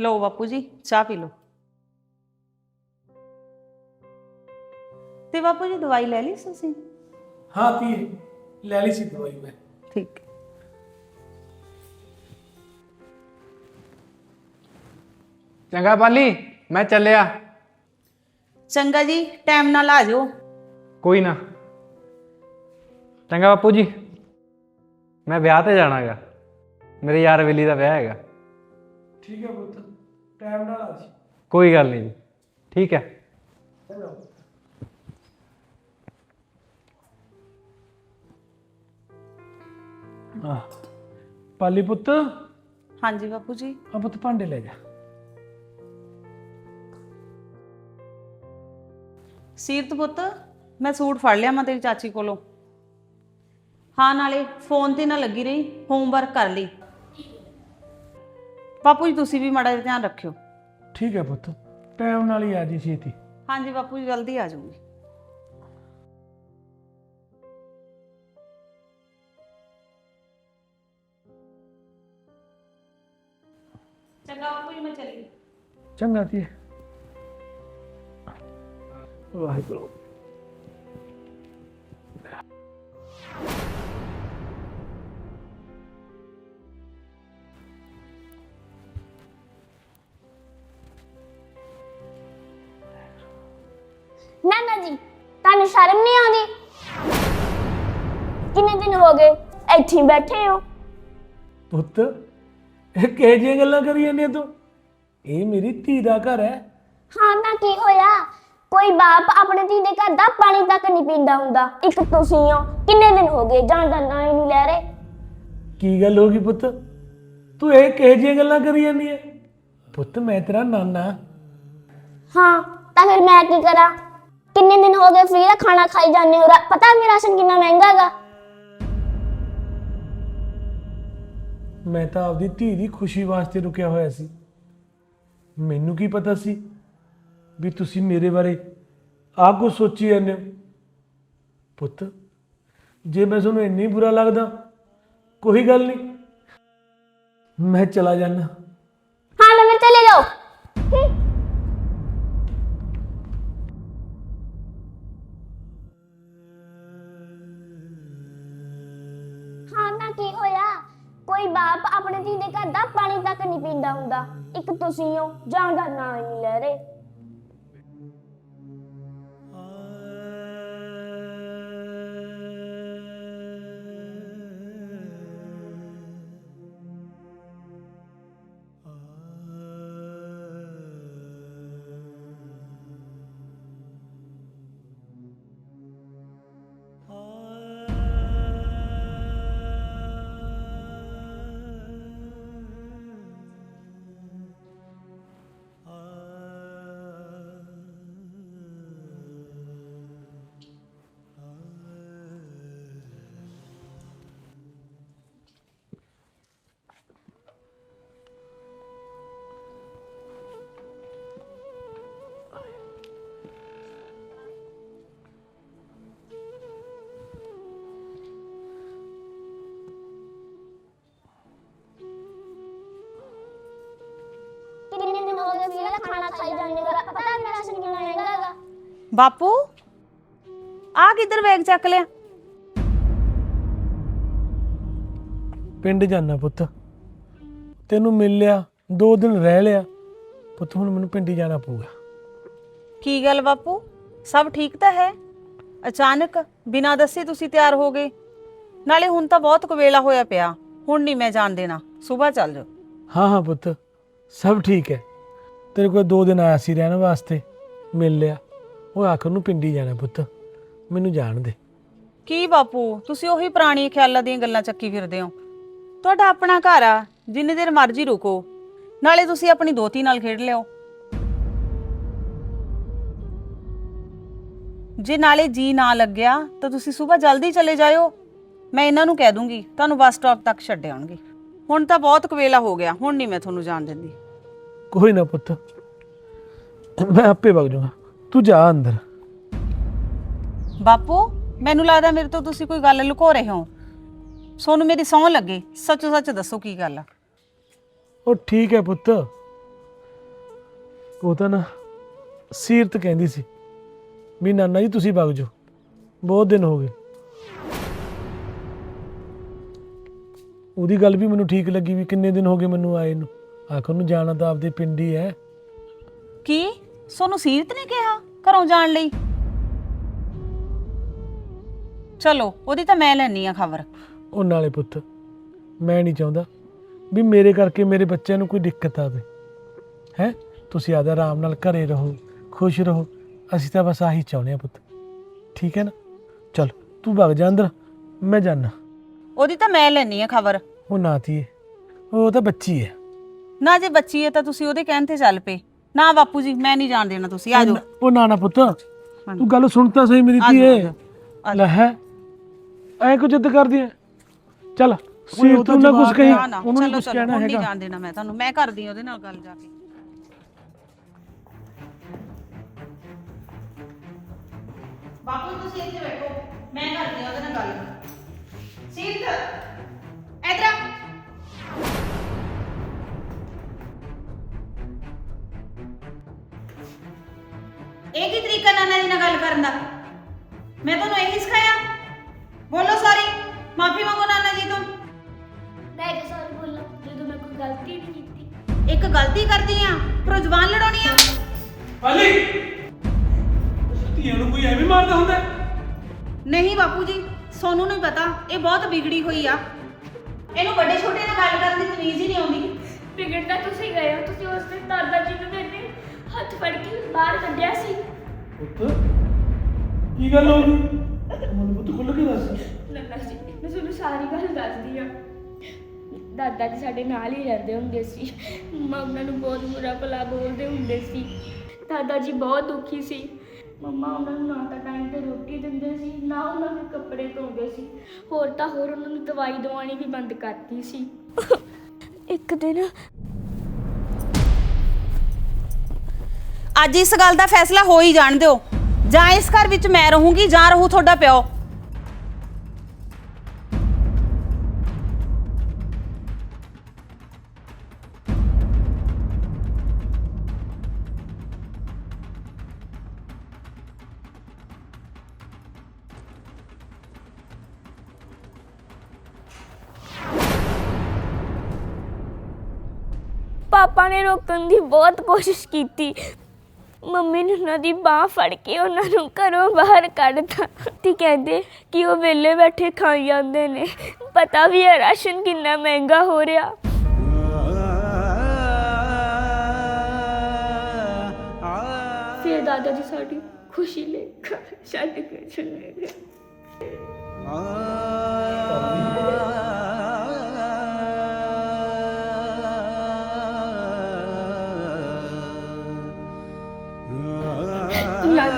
ਲਓ ਬਾਪੂ ਜੀ ਚਾਹ ਪੀ ਲਓ। ਤੇ ਬਾਪੂ ਜੀ ਦਵਾਈ ਲੈ ਲਈ ਤੁਸੀਂ? ਹਾਂ ਤੀ ਲੈ ਲਈ ਸੀ ਦਵਾਈ ਮੈਂ। ਠੀਕ। ਚੰਗਾ ਪਾਲੀ ਮੈਂ ਚੱਲਿਆ। ਚੰਗਾ ਜੀ ਟਾਈਮ ਨਾਲ ਆ ਜਾਓ। ਕੋਈ ਨਾ। ਚੰਗਾ ਬਾਪੂ ਜੀ ਮੈਂ ਵਿਆਹ ਤੇ ਜਾਣਾਗਾ। ਮੇਰੇ ਯਾਰ ਵੇਲੀ ਦਾ ਵਿਆਹ ਹੈਗਾ। ਠੀਕ ਹੈ ਪੁੱਤ ਟਾਈਮ ਨਾਲ ਆ ਜੀ। ਕੋਈ ਗੱਲ ਨਹੀਂ ਜੀ ਠੀਕ ਹੈ। ਆਹ ਪਾਲੀ ਪੁੱਤ। ਆ ਹਾਂਜੀ ਬਾਪੂ ਜੀ। ਪੁੱਤ ਭਾਂਡੇ ਲੈ ਜਾ। ਸੀਰਤ ਪੁੱਤ ਮੈਂ ਸੂਟ ਫੜ ਲਿਆ ਮੈਂ ਤੇਰੀ ਚਾਚੀ ਕੋਲੋਂ। ਹਾਂ ਨਾਲੇ ਫੋਨ ਤੇ ਨਾ ਲੱਗੀ ਰਹੀ ਹੋਮਵਰਕ ਕਰ ਲਈ। ਬਾਪੂ ਜੀ ਤੁਸੀਂ ਵੀ ਮਾੜਾ ਜਿਹਾ ਧਿਆਨ ਰੱਖਿਓ। ਠੀਕ ਹੈ ਪੁੱਤ ਟਾਈਮ ਨਾਲ ਹੀ ਆ ਜੀ ਛੇਤੀ। ਹਾਂਜੀ ਬਾਪੂ ਜੀ ਜਲਦੀ ਆ ਜਾਊਂਗੀ। ਚੰਗਾ ਬਾਪੂ ਜੀ ਮੈਂ ਚਲੀ ਗਈ। ਚੰਗਾ ਤੀ ਵਾਹਿਗੁਰੂ। ਸ਼ਰਮ ਨਹੀਂ ਆਉਂਦੀ? ਕਿੰਨੇ ਦਿਨ ਹੋ ਗਏ ਇੱਥੇ ਹੀ ਬੈਠੇ ਹੋ? ਪੁੱਤ ਇਹ ਕਿਹੋ ਜਿਹੀਆਂ ਗੱਲਾਂ ਕਰੀ ਜਾਂਦੇ ਤੂੰ? ਇਹ ਮੇਰੀ ਧੀ ਦਾ ਘਰ ਹੈ। ਹਾਂ ਤਾਂ ਕੀ ਹੋਇਆ? ਕੋਈ ਬਾਪ ਆਪਣੇ ਧੀ ਦੇ ਘਰ ਦਾ ਪਾਣੀ ਤੱਕ ਨਹੀਂ ਪੀਂਦਾ ਹੁੰਦਾ। ਇੱਕ ਤੁਸੀਂ ਹੋ ਕਿੰਨੇ ਦਿਨ ਹੋ ਗਏ ਜਾਣ ਦਾ ਨਾਂ ਹੀ ਨਹੀਂ ਲੈ ਰਹੇ? ਕੀ ਗੱਲ ਹੋ ਗਈ ਪੁੱਤ? ਤੂੰ ਇਹ ਕਿਹੋ ਜਿਹੀਆਂ ਗੱਲਾਂ ਕਰੀ ਜਾਂਦੀ ਹੈ ਪੁੱਤ ਮੈਂ ਤੇਰਾ ਨਾਨਾ। ਹਾਂ ਤਾਂ ਫਿਰ ਮੈਂ ਕੀ ਕਰਾਂ? ਕਿੰਨੇ ਦਿਨ ਹੋ ਗਏ ਫ੍ਰੀ ਦਾ ਖਾਣਾ ਖਾਈ ਜਾਂਦੇ ਹੋ? ਰਾ- ਪਤਾ ਵੀ ਰਾਸ਼ਨ ਕਿੰਨਾ ਮਹਿੰਗਾ ਹੈਗਾ। ਮੈਂ ਤਾਂ ਆਪਦੀ ਧੀ ਦੀ ਖੁਸ਼ੀ ਵਾਸਤੇ ਰੁਕਿਆ ਹੋਇਆ ਸੀ। ਮੈਨੂੰ ਕੀ ਪਤਾ ਸੀ ਵੀ ਤੁਸੀਂ ਮੇਰੇ ਬਾਰੇ ਆਹ ਕੁਝ ਸੋਚੀ ਜਾਂਦੇ ਹੋ? ਪੁੱਤ, ਜੇ ਮੈਂ ਤੁਹਾਨੂੰ ਇੰਨੀ ਬੁਰਾ ਲੱਗਦਾ, ਕੋਈ ਗੱਲ ਨਹੀਂ। ਮੈਂ ਚਲਾ ਜਾਣਾ ਨਹੀਂ ਇੱਕ ਤੁਸੀਂ ਹੋ ਜਾਣ ਦਾ ਨਾਂ ਹੀ ਨਹੀਂ ਲੈ ਖਾਣਾ ਖਾਈ ਜਾਂਦੇ ਪਤਾ ਕਿੰਨਾ ਮਹਿੰਗਾ ਹੈਗਾ ਬਾਪੂ ਆ ਕਿੱਧਰ ਬੈਗ ਚੱਕ ਲਿਆ? ਪਿੰਡ ਜਾਣਾ ਪੁੱਤ। ਤੈਨੂੰ ਮਿਲ ਲਿਆ ਦੋ ਦਿਨ ਰਹਿ ਲਿਆ। ਪੁੱਤ ਹੁਣ ਮੈਨੂੰ ਪਿੰਡ ਹੀ ਜਾਣਾ ਪਊਗਾ। ਕੀ ਗੱਲ ਬਾਪੂ? ਸਭ ਠੀਕ ਤਾਂ ਹੈ? ਅਚਾਨਕ ਬਿਨਾਂ ਦੱਸੇ ਤੁਸੀਂ ਤਿਆਰ ਹੋ ਗਏ। ਨਾਲੇ ਹੁਣ ਤਾਂ ਬਹੁਤ ਕਵੇਲਾ ਹੋਇਆ ਪਿਆ। ਹੁਣ ਨਹੀਂ ਮੈਂ ਜਾਣ ਦੇਣਾ। ਸਵੇਰ ਚੱਲ ਜਾਓ। ਹਾਂ ਹਾਂ ਪੁੱਤ ਸਭ ਠੀਕ ਹੈ। ਤੇਰੇ ਕੋਲ ਦੋ ਦਿਨ ਆਇਆ ਸੀ ਰਹਿਣ ਵਾਸਤੇ, ਮਿਲ ਲਿਆ। ਉਹ ਆਖਰ ਨੂੰ ਪਿੰਡੀ ਜਾਣਾ ਪੁੱਤ, ਮੈਨੂੰ ਜਾਣ ਦੇ। ਕੀ ਬਾਪੂ, ਤੁਸੀਂ ਉਹੀ ਪੁਰਾਣੀ ਖਿਆਲਾਂ ਦੀਆਂ ਗੱਲਾਂ ਚੱਕੀ ਫਿਰਦੇ ਹੋ। ਤੁਹਾਡਾ ਆਪਣਾ ਘਰ ਆ, ਜਿੰਨੇ ਦੇਰ ਮਰਜ਼ੀ ਰੁਕੋ। ਨਾਲੇ ਤੁਸੀਂ ਆਪਣੀ ਦੋਤੀ ਨਾਲ ਖੇਡ ਲਿਓ। ਜੇ ਨਾਲੇ ਜੀ ਨਾ ਲੱਗਿਆ, ਤਾਂ ਤੁਸੀਂ ਸਵੇਰ ਜਲਦੀ ਚਲੇ ਜਾਇਓ। ਮੈਂ ਇਹਨਾਂ ਨੂੰ ਕਹਿ ਦੂੰਗੀ, ਤੁਹਾਨੂੰ ਬੱਸ ਸਟਾਪ ਤੱਕ ਛੱਡ ਆਉਣਗੇ। ਹੁਣ ਤਾਂ ਬਹੁਤ ਕਵੇਲਾ ਹੋ ਗਿਆ, ਹੁਣ ਨਹੀਂ ਮੈਂ ਤੁਹਾਨੂੰ ਜਾਣ ਦਿੰਦੀ। ਕੋਈ ਨਾ ਪੁੱਤ। ਮੈਂ ਆਪੇ ਵਗ ਜਾਊਂਗਾ। ਤੂੰ ਜਾ ਅੰਦਰ। ਬਾਪੂ ਮੈਨੂੰ ਲੱਗਦਾ ਮੇਰੇ ਤੋਂ ਤੁਸੀਂ ਕੋਈ ਗੱਲ ਲੁਕੋ ਰਹੇ ਹੋ। ਸੋਨੂੰ ਮੇਰੀ ਸੌਂ ਲੱਗੇ। ਸੱਚੋ ਸੱਚ ਦੱਸੋ ਕੀ ਗੱਲ ਆ। ਉਹ ਠੀਕ ਹੈ ਪੁੱਤ। ਉਹ ਤਾਂ ਨਾ ਸੀਰਤ ਕਹਿੰਦੀ ਸੀ ਵੀ ਨਾਨਾ ਜੀ ਤੁਸੀਂ ਵਗ ਜਾਓ। ਬਹੁਤ ਦਿਨ ਹੋ ਗਏ। ਉਹਦੀ ਗੱਲ ਵੀ ਮੈਨੂੰ ਠੀਕ ਲੱਗੀ ਵੀ ਕਿੰਨੇ ਦਿਨ ਹੋ ਗਏ ਮੈਨੂੰ ਆਏ ਨੂੰ। ਆਖਰ ਨੂੰ ਜਾਣਾ ਤਾਂ ਆਪਦੇ ਪਿੰਡ ਹੀ ਹੈ। ਕੀ? ਸੋਨੂੰ ਸੀਰਤ ਨੇ ਕਿਹਾ ਘਰੋਂ ਜਾਣ ਲਈ? ਚਲੋ ਉਹਦੀ ਤਾਂ ਮੈਂ ਲੈਣੀ ਆ ਖਬਰ। ਉਹ ਨਾਲੇ ਪੁੱਤ ਮੈਂ ਨਹੀਂ ਚਾਹੁੰਦਾ ਵੀ ਮੇਰੇ ਕਰਕੇ ਮੇਰੇ ਬੱਚਿਆਂ ਨੂੰ ਕੋਈ ਦਿੱਕਤ ਆਵੇ। ਹੈ? ਤੁਸੀਂ ਆਦਾ ਆਰਾਮ ਨਾਲ ਘਰੇ ਰਹੋ ਖੁਸ਼ ਰਹੋ। ਅਸੀਂ ਤਾਂ ਬਸ ਆਹੀ ਚਾਹੁੰਦੇ ਆ ਪੁੱਤ। ਠੀਕ ਹੈ ਨਾ? ਚਲ ਤੂੰ ਭਗ ਜਾ ਅੰਦਰ ਮੈਂ ਜਾਣਾ ਉਹਦੀ ਤਾਂ ਮੈਂ ਲੈਣੀ ਆ ਖਬਰ। ਉਹ ਨਾਤੀ ਉਹ ਤਾਂ ਬੱਚੀ ਹੈ। ਨਾ ਜੇ ਬੱਚੀ ਹੈ ਤਾਂ ਤੁਸੀਂ ਉਹਦੇ ਕਹਿਣ ਤੇ ਚੱਲ ਪਏ। ਨਾ ਬਾਪੂ ਜੀ ਮੈਂ ਨਹੀਂ ਜਾਣ ਦੇਣਾ ਤੁਸੀਂ ਆ ਜਾਓ। ਉਹ ਨਾ ਨਾ ਪੁੱਤ ਤੂੰ ਗੱਲ ਸੁਣ ਤਾਂ ਸਹੀ ਮੇਰੀ ਧੀਏ ਲੈ ਹੈ ਐ ਕੁ ਜਿੱਦ ਕਰਦੀ ਐ ਚੱਲ ਸੀਰ ਤੂੰ ਨਾ ਕੁਝ ਕਹੀ ਉਹਨੂੰ ਚਲੋ ਕੁਝ ਕਹਿਣਾ ਹੁਣ ਨਹੀਂ ਹੈਗਾ। ਜਾਣ ਦੇਣਾ ਮੈਂ ਤੁਹਾਨੂੰ ਮੈਂ ਕਰਦੀ ਹਾਂ ਉਹਦੇ ਨਾਲ ਗੱਲ ਜਾ ਕੇ। ਬਾਪੂ ਤੁਸੀਂ ਇੱਥੇ ਬੈਠੋ ਮੈਂ ਕਰਦੀ ਹਾਂ ਉਹਦੇ ਨਾਲ ਗੱਲ। ਸੀਰਤ! ਇਹ ਕੀ ਤਰੀਕਾ ਨਾਨਾ ਜੀ ਨਾਲ ਗੱਲ ਕਰਨ ਦਾ? ਮੈਂ ਤੁਹਾਨੂੰ ਇਹੀ ਸਿਖਾਇਆ। ਬੋਲੋ ਸੌਰੀ ਮਾਫੀ ਮੰਗੋ ਨਾਨਾ ਜੀ ਤੋਂ। ਮੈਂ ਕਿ ਸੌਰੀ ਬੋਲਾਂ ਜਦੋਂ ਮੈਂ ਕੋਈ ਗਲਤੀ ਨਹੀਂ ਕੀਤੀ। ਇੱਕ ਗਲਤੀ ਕਰਦੀ ਆ ਪਰ ਜ਼ੁਬਾਨ ਲੜਾਉਣੀ ਆ। ਪਾਲੀ ਧੀਆਂ ਨੂੰ ਕੋਈ ਐਵੇਂ ਮਾਰਦਾ ਹੁੰਦਾ ਹੈ? ਨਹੀਂ ਬਾਪੂ ਜੀ ਸੋਨੂੰ ਨਹੀਂ ਪਤਾ ਇਹ ਬਹੁਤ ਵਿਗੜੀ ਹੋਈ ਆ। ਇਹਨੂੰ ਵੱਡੇ ਛੋਟੇ ਨਾਲ ਗੱਲ ਕਰਨ ਦੀ ਤਮੀਜ਼ ਹੀ ਨਹੀਂ ਆਉਂਦੀ। ਵਿਗੜਦਾ ਤੁਸੀਂ ਗਏ ਹੋ ਤੁਸੀਂ ਉਸ ਦਿਨ ਦਾਦਾ ਜੀ ਨੂੰ ਕੇ ਬਾਹਰ ਕੱਢਿਆ ਸੀ। ਪੁੱਤ ਕੀ ਗੱਲ ਹੋ ਗਈ? ਮੈਨੂੰ ਪੁੱਤ ਖੁੱਲ ਕੇ ਦੱਸ। ਨੰਨਾ ਜੀ ਮੈਂ ਤੁਹਾਨੂੰ ਸਾਰੀ ਗੱਲ ਦੱਸਦੀ ਆ ਦਾਦਾ ਜੀ ਸਾਡੇ ਨਾਲ ਹੀ ਰਹਿੰਦੇ ਹੁੰਦੇ ਸੀ। ਮੰਮਾ ਉਹਨਾਂ ਨੂੰ ਬਹੁਤ ਬੁਰਾ ਭਲਾ ਬੋਲਦੇ ਹੁੰਦੇ ਸੀ। ਦਾਦਾ ਜੀ ਬਹੁਤ ਦੁਖੀ ਸੀ। ਮੰਮਾ ਉਹਨਾਂ ਨੂੰ ਨਾ ਤਾਂ ਟਾਈਮ ਤੇ ਰੋਟੀ ਦਿੰਦੇ ਸੀ ਨਾ ਉਹਨਾਂ ਦੇ ਕੱਪੜੇ ਧੋਂਦੇ ਸੀ। ਹੋਰ ਤਾਂ ਹੋਰ ਉਹਨਾਂ ਨੂੰ ਦਵਾਈ ਦਵਾਉਣੀ ਵੀ ਬੰਦ ਕਰਤੀ ਸੀ। ਇੱਕ ਦਿਨ ਅੱਜ ਇਸ ਗੱਲ ਦਾ ਫੈਸਲਾ ਹੋ ਹੀ ਜਾਣ ਦਿਓ। ਜਾਂ ਇਸ ਘਰ ਵਿੱਚ ਮੈਂ ਰਹੂੰਗੀ ਜਾਂ ਰਹੂ ਤੁਹਾਡਾ ਪਿਓ। ਪਾਪਾ ਨੇ ਰੋਕਣ ਦੀ ਬਹੁਤ ਕੋਸ਼ਿਸ਼ ਕੀਤੀ। ਮੰਮੀ ਨੇ ਉਹਨਾਂ ਦੀ ਬਾਹ ਫੜ ਕੇ ਉਹਨਾਂ ਨੂੰ ਘਰੋਂ ਬਾਹਰ ਕੱਢਤਾ। ਤੇ ਕਹਿੰਦੇ ਕਿ ਉਹ ਵਿਹਲੇ ਬੈਠੇ ਖਾਈ ਜਾਂਦੇ ਨੇ। ਪਤਾ ਵੀ ਹੈ ਰਾਸ਼ਨ ਕਿੰਨਾ ਮਹਿੰਗਾ ਹੋ ਰਿਹਾ। ਫਿਰ ਦਾਦਾ ਜੀ ਸਾਡੀ ਖੁਸ਼ੀ ਲੈ ਘਰ ਛੱਡ ਕੇ ਚਲੇ ਗਏ।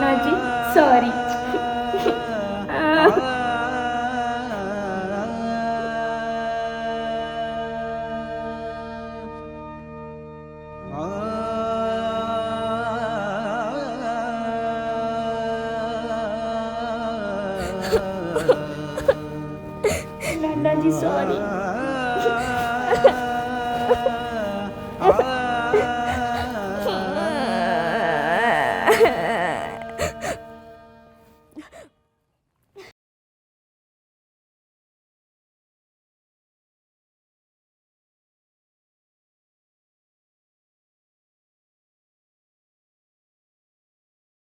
Nana ji sorry Nana ji sorry